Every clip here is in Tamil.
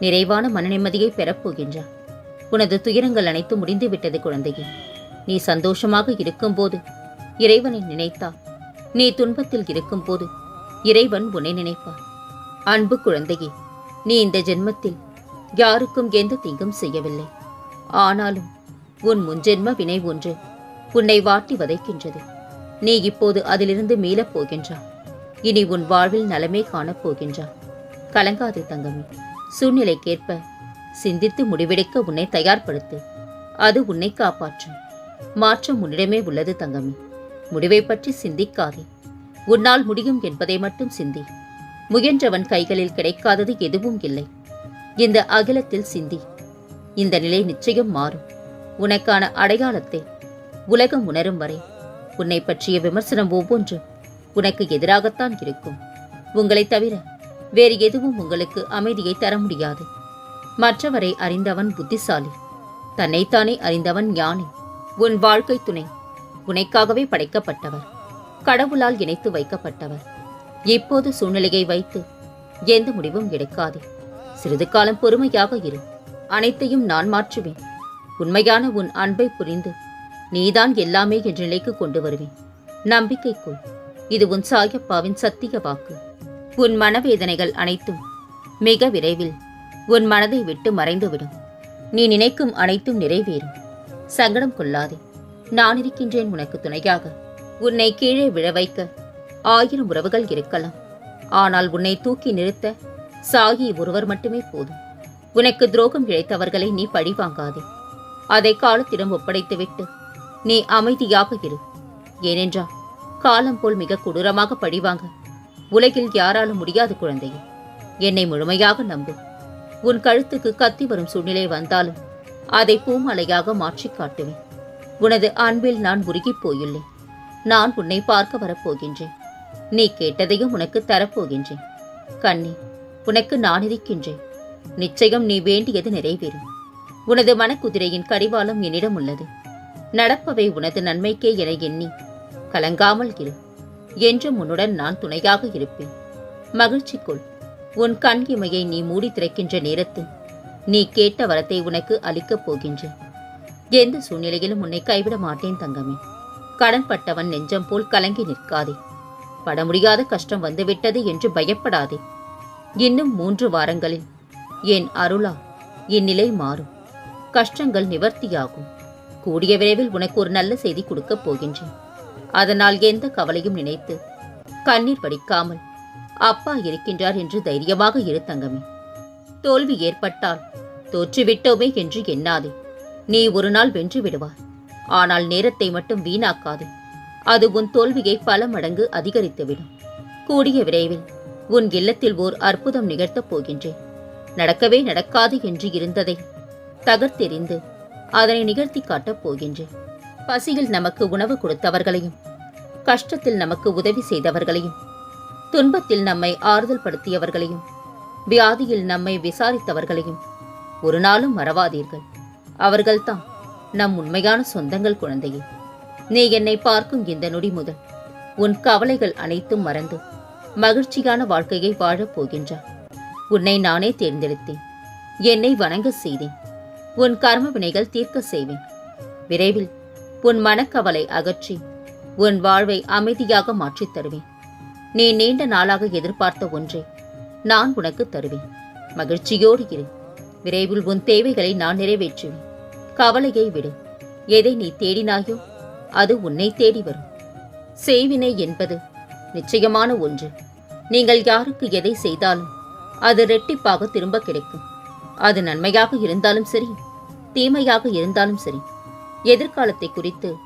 நிறைவான மன நிம்மதியை பெறப் உனது துயரங்கள் அனைத்து முடிந்துவிட்டது குழந்தையே. நீ சந்தோஷமாக இருக்கும்போது இறைவனை நினைத்தால் நீ துன்பத்தில் இருக்கும்போது இறைவன் உன்னை நினைப்பார் அன்பு குழந்தையே நீ இந்த ஜென்மத்தில் யாருக்கும் எந்த தீங்கும் செய்யவில்லை. ஆனாலும் உன் முன்ஜென்ம வினை ஒன்று உன்னை வாட்டி வதைக்கின்றது. நீ இப்போது அதிலிருந்து மீளப் போகின்றாய் இனி உன் வாழ்வில் நலமே காணப் போகின்றான் கலங்காதே தங்கமே. சூழ்நிலைக்கேற்ப சிந்தித்து முடிவெடுக்க உன்னை தயார்படுத்து. அது உன்னை காப்பாற்றும். மாற்றம் உன்னிடமே உள்ளது தங்கமே. முடிவை பற்றி சிந்திக்காதே. உன்னால் முடியும் என்பதை மட்டும் சிந்தி. முயன்றவன் கைகளில் கிடைக்காதது எதுவும் இல்லை. இந்த அகிலத்தில் சிந்தி. இந்த நிலை நிச்சயம் மாறும். உனக்கான அடையாளத்தை உலகம் உணரும் வரை. உன்னை பற்றிய விமர்சனம் ஒவ்வொன்றும் உனக்கு எதிராகத்தான் இருக்கும். உங்களைத் தவிர வேறு எதுவும் உங்களுக்கு அமைதியை தர முடியாது. மற்றவரை அறிந்தவன் புத்திசாலி. தன்னைத்தானே அறிந்தவன் ஞானி. உன் வாழ்க்கை துணை. உனக்காகவே படைக்கப்பட்டவர். கடவுளால் இணைத்து வைக்கப்பட்டவர். இப்போது சூழ்நிலையை வைத்து எந்த முடிவும் எடுக்காதே. சிறிது காலம் பொறுமையாக இரு. அனைத்தையும் நான் மாற்றுவேன். உண்மையான உன் அன்பை புரிந்து நீதான் எல்லாமே என்ற நிலைக்கு கொண்டு வருவேன். நம்பிக்கைக்குள். இது உன் சாயப்பாவின் சத்திய வாக்கு. உன் மனவேதனைகள் அனைத்தும் மிக விரைவில் உன் மனதை விட்டு மறைந்துவிடும். நீ நினைக்கும் அனைத்தும் நிறைவேறும். சங்கடம் கொள்ளாதே. நான் இருக்கின்றேன் உனக்கு துணையாக. உன்னை கீழே விழ வைக்க ஆயிரம் உறவுகள் இருக்கலாம். ஆனால் உன்னை தூக்கி நிறுத்த சாகி ஒருவர் மட்டுமே போதும். உனக்கு துரோகம் இழைத்தவர்களை நீ பழிவாங்காதே அதை காலத்திடம் ஒப்படைத்துவிட்டு நீ அமைதியாக இரு. ஏனென்றால் காலம் போல் மிக கொடூரமாக பழிவாங்க உலகில் யாராலும் முடியாது குழந்தையே. என்னை முழுமையாக நம்பு. உன் கழுத்துக்கு கத்தி வரும் சூழ்நிலை வந்தாலும் அதை பூமலையாக மாற்றிக் காட்டுவேன். உனது அன்பில் நான் உருகிப் போயுள்ளேன். நான் உன்னை பார்க்க வரப்போகின்றேன். நீ கேட்டதையும் உனக்கு தரப்போகின்றேன். கண்ணி உனக்கு நான் இருக்கின்றேன். நிச்சயம் நீ வேண்டியது நிறைவேறும். உனது மனக்குதிரையின் கடிவாளம் என்னிடம் உள்ளது. நடப்பவை உனது நன்மைக்கே என எண்ணி கலங்காமல் இரு. என்றும் உன்னுடன் நான் துணையாக இருப்பேன். மகிழ்ச்சிக்குள் உன் கண் இமையை நீ மூடி திறக்கின்ற நேரத்தில் நீ கேட்ட வரத்தை உனக்கு அளிக்கப் போகின்றேன். எந்த சூழ்நிலையிலும் உன்னை கைவிட மாட்டேன் தங்கமே. கடன்பட்டவன் நெஞ்சம் போல் கலங்கி நிற்காதே. பட முடியாத கஷ்டம் வந்துவிட்டது என்று பயப்படாதே. இன்னும் மூன்று வாரங்களில் என் அருளா இந்நிலை மாறும். கஷ்டங்கள் நிவர்த்தியாகும். கூடிய விரைவில் உனக்கு ஒரு நல்ல செய்தி கொடுக்கப் போகின்றேன். அதனால் எந்த கவலையும் நினைத்து கண்ணீர் வடிக்காமல் அப்பா இருக்கின்றார் என்று தைரியமாக இரு தங்கமே. தோல்வி ஏற்பட்டால் தோற்றுவிட்டோமே என்று எண்ணாதே. நீ ஒரு நாள் வென்று விடுவாய். ஆனால் நேரத்தை மட்டும் வீணாக்காது. அது உன் தோல்வியை பல மடங்கு அதிகரித்துவிடும். கூடிய விரைவில் உன் இல்லத்தில் ஓர் அற்புதம் நிகழ்த்தப் போகின்றேன். நடக்கவே நடக்காது என்று இருந்ததை தகர்த்தெறிந்து அதனை நிகழ்த்தி காட்டப் போகின்றேன். பசியில் நமக்கு உணவு கொடுத்தவர்களையும் கஷ்டத்தில் நமக்கு உதவி செய்தவர்களையும் துன்பத்தில் நம்மை ஆறுதல் படுத்தியவர்களையும் வியாதியில் நம்மை விசாரித்தவர்களையும் ஒரு நாளும் மறவாதீர்கள். அவர்கள்தான் நம் உண்மையான சொந்தங்கள் குழந்தையே. நீ என்னை பார்க்கும் இந்த நொடி முதல் உன் கவலைகள் அனைத்தும் மறந்து மகிழ்ச்சியான வாழ்க்கையை வாழப் போகின்றார் உன்னை நானே தேர்ந்தெடுத்தேன். என்னை வணங்க செய்தேன். உன் கர்ம வினைகள் தீர்க்க செய்வேன். விரைவில் உன் மனக்கவலை அகற்றி உன் வாழ்வை அமைதியாக மாற்றித் தருவேன். நீ நீண்ட நாளாக எதிர்பார்த்த ஒன்றை நான் உனக்கு தருவேன். மகிழ்ச்சியோடு இரு. விரைவில் உன் தேவைகளை நான் நிறைவேற்றுவேன். கவலையை விடு. எதை நீ தேடினாயோ அது உன்னை தேடி வரும். செய்வினை என்பது நிச்சயமான ஒன்று. நீங்கள் யாருக்கு எதை செய்தாலும் அது ரெட்டிப்பாக திரும்ப கிடைக்கும். அது நன்மையாக இருந்தாலும் சரி தீமையாக இருந்தாலும் சரி எதிர்காலத்தை குறித்து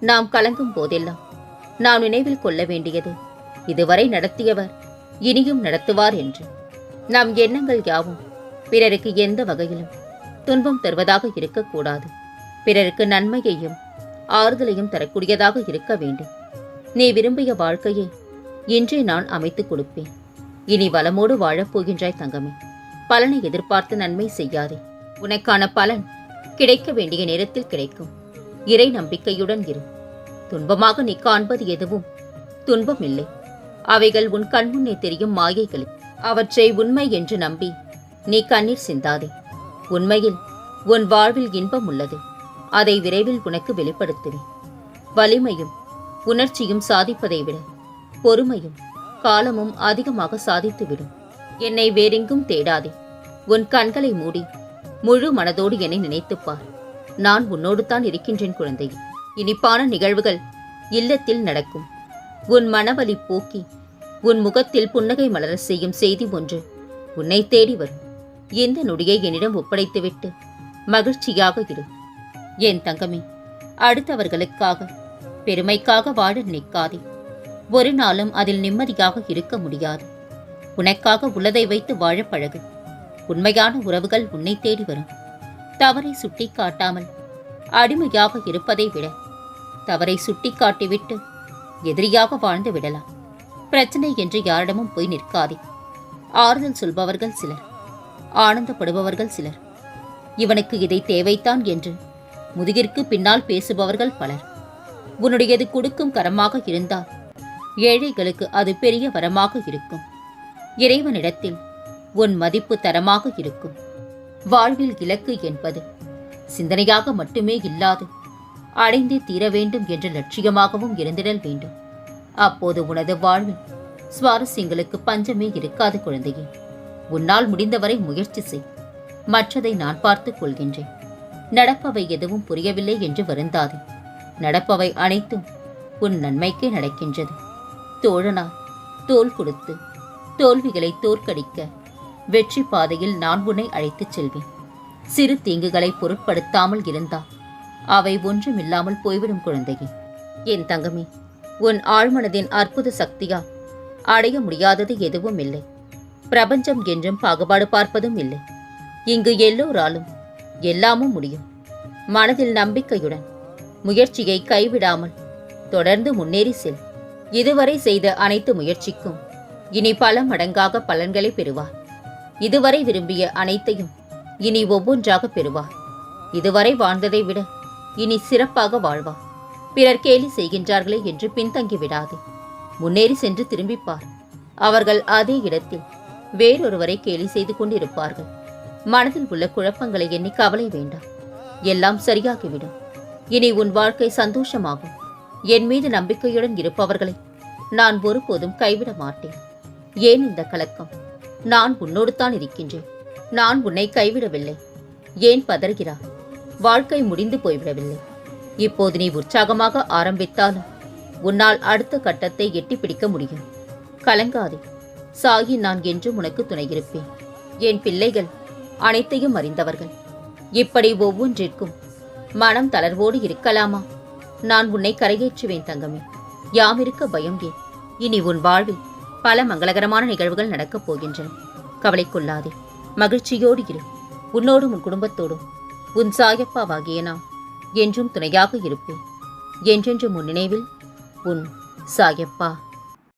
நாம் கலங்கும் போதெல்லாம் நாம் நினைவில் கொள்ள வேண்டியது இதுவரை நடத்தியவர் இனியும் நடத்துவார் என்று. நம் எண்ணங்கள் யாவும் பிறருக்கு எந்த வகையிலும் துன்பம் தருவதாக இருக்கக்கூடாது. பிறருக்கு நன்மையையும் ஆறுதலையும் தரக்கூடியதாக இருக்க வேண்டும். நீ விரும்பிய வாழ்க்கையை இன்றே நான் அமைத்துக் கொடுப்பேன். இனி வளமோடு வாழப்போகின்றாய் தங்கமே. பலனை எதிர்பார்த்து நன்மை செய்யாதே. உனக்கான பலன் கிடைக்க வேண்டிய நேரத்தில் கிடைக்கும். இறை நம்பிக்கையுடன் இரு. துன்பமாக நீ காண்பது எதுவும்? துன்பம் இல்லை அவைகள் உன் கண்முன்னே தெரியும் மாயைகள். அவற்றை உண்மை என்று நம்பி நீ கண்ணீர் சிந்தாதே. உண்மையில் உன் வாழ்வில் இன்பம் உள்ளது. அதை விரைவில் உனக்கு வெளிப்படுத்துவேன். வலிமையும் உணர்ச்சியும் சாதிப்பதை விட பொறுமையும் காலமும் அதிகமாக சாதித்துவிடும். என்னை வேறெங்கும் தேடாதே. உன் கண்களை மூடி முழு மனதோடு என்னை நினைத்துப் பார் நான் உன்னோடு தான் இருக்கின்றேன் குழந்தை இனிப்பான நிகழ்வுகள் இல்லத்தில் நடக்கும். உன் மனவலி போக்கி உன் முகத்தில் புன்னகை மலர செய்யும் செய்தி ஒன்று உன்னை தேடி வரும். இந்த நொடியை என்னிடம் ஒப்படைத்துவிட்டு மகிழ்ச்சியாக இரு. என் தங்கமே அடுத்தவர்களுக்காக பெருமைக்காக வாழ நிற்காதே ஒரு நாளும் அதில் நிம்மதியாக இருக்க முடியாது. உனக்காக உள்ளதை வைத்து வாழ பழகு. உண்மையான உறவுகள் உன்னை தேடி வரும். தவறை சுட்டிக்காட்டாமல் அடிமையாக இருப்பதை விட தவறை சுட்டிக் காட்டிவிட்டு எதிரியாக வாழ்ந்து விடலாம். பிரச்சனை என்று யாரிடமும் போய் நிற்காதே. ஆறுதல் சொல்பவர்கள் சிலர் ஆனந்தப்படுபவர்கள் சிலர். இவனுக்கு இதை தேவைத்தான் என்று முதுகிற்கு பின்னால் பேசுபவர்கள் பலர். உன்னுடையது கொடுக்கும் கரமாக இருந்தால் ஏழைகளுக்கு அது பெரிய வரமாக இருக்கும். இறைவனிடத்தில் உன் மதிப்பு தரமாக இருக்கும். வாழ்வில் இலக்கு என்பது. சிந்தனையாக மட்டுமே இல்லாது அடைந்தே தீர வேண்டும் என்ற லட்சியமாகவும் இருந்திடல் வேண்டும். அப்போது உனது வாழ்வில் சுவாரஸ்யங்களுக்கு பஞ்சமே இருக்காது குழந்தையே. உன்னால் முடிந்தவரை முயற்சி செய். மற்றதை நான் பார்த்துக் கொள்கின்றேன். நடப்பவை எதுவும் புரியவில்லை என்று வருந்தாது. நடப்பவை அனைத்தும் உன் நன்மைக்கே நடக்கின்றது. தோழனால் தோள் கொடுத்து தோல்விகளை தோற்கடிக்க வெற்றி பாதையில் நான் உன்னை அழைத்துச் செல்வேன். சிறு தீங்குகளை பொருட்படுத்தாமல் இருந்தால் அவை ஒன்றுமில்லாமல் போய்விடும் குழந்தையே. என் தங்கமே உன் ஆழ்மனதின் அற்புத சக்தியா அடைய முடியாதது எதுவும் இல்லை. பிரபஞ்சம் என்றும் பாகுபாடு பார்ப்பதும் இல்லை. இங்கு எல்லோராலும் எல்லாமும் முடியும். மனதில் நம்பிக்கையுடன் முயற்சியை கைவிடாமல் தொடர்ந்து முன்னேறி செல். இதுவரை செய்த அனைத்து முயற்சிக்கும் இனி பல மடங்காக பலன்களை பெறுவார் இதுவரை விரும்பிய அனைத்தையும் இனி ஒவ்வொன்றாக பெறுவார் இதுவரை வாழ்ந்ததை விட இனி சிறப்பாக வாழ்வார் பிறர் கேலி செய்கின்றார்களே என்று பின்தங்கிவிடாதே முன்னேறி சென்று திரும்பிப்பார். அவர்கள் அதே இடத்தில் வேறொருவரை கேலி செய்து கொண்டிருப்பார்கள். மனதில் உள்ள குழப்பங்களை எண்ணி கவலை வேண்டாம். எல்லாம் சரியாகிவிடும். இனி உன் வாழ்க்கை சந்தோஷமாகும். என் மீது நம்பிக்கையுடன் இருப்பவர்களை நான் ஒருபோதும் கைவிட மாட்டேன். ஏன் இந்த கலக்கம்? நான் உன்னோடுத்தான் இருக்கின்றேன். நான் உன்னை கைவிடவில்லை. ஏன் பதறுகிறாய்? வாழ்க்கை முடிந்து போய்விடவில்லை. இப்போது நீ உற்சாகமாக ஆரம்பித்தாலும் உன்னால் அடுத்த கட்டத்தை எட்டி பிடிக்க முடியும். கலங்காதே. சாகி நான் என்றும் உனக்கு துணையிருப்பேன். என் பிள்ளைகள் அனைத்தையும் அறிந்தவர்கள். இப்படி ஒவ்வொன்றிற்கும் மனம் தளர்வோடு இருக்கலாமா? நான் உன்னை கரையேற்றுவேன் தங்கமே. யாமிருக்க பயம் ஏன்? இனி உன் வாழ்வில் பல மங்களகரமான நிகழ்வுகள் நடக்கப் போகின்றன. கவலை மகிழ்ச்சியோடு இரு. உன்னோடும் உன் குடும்பத்தோடும். உன் சாயப்பாவாகிய நான் என்றும் துணையாக இருப்பேன். என்றென்றும் உன் நினைவில் உன் சாயப்பா.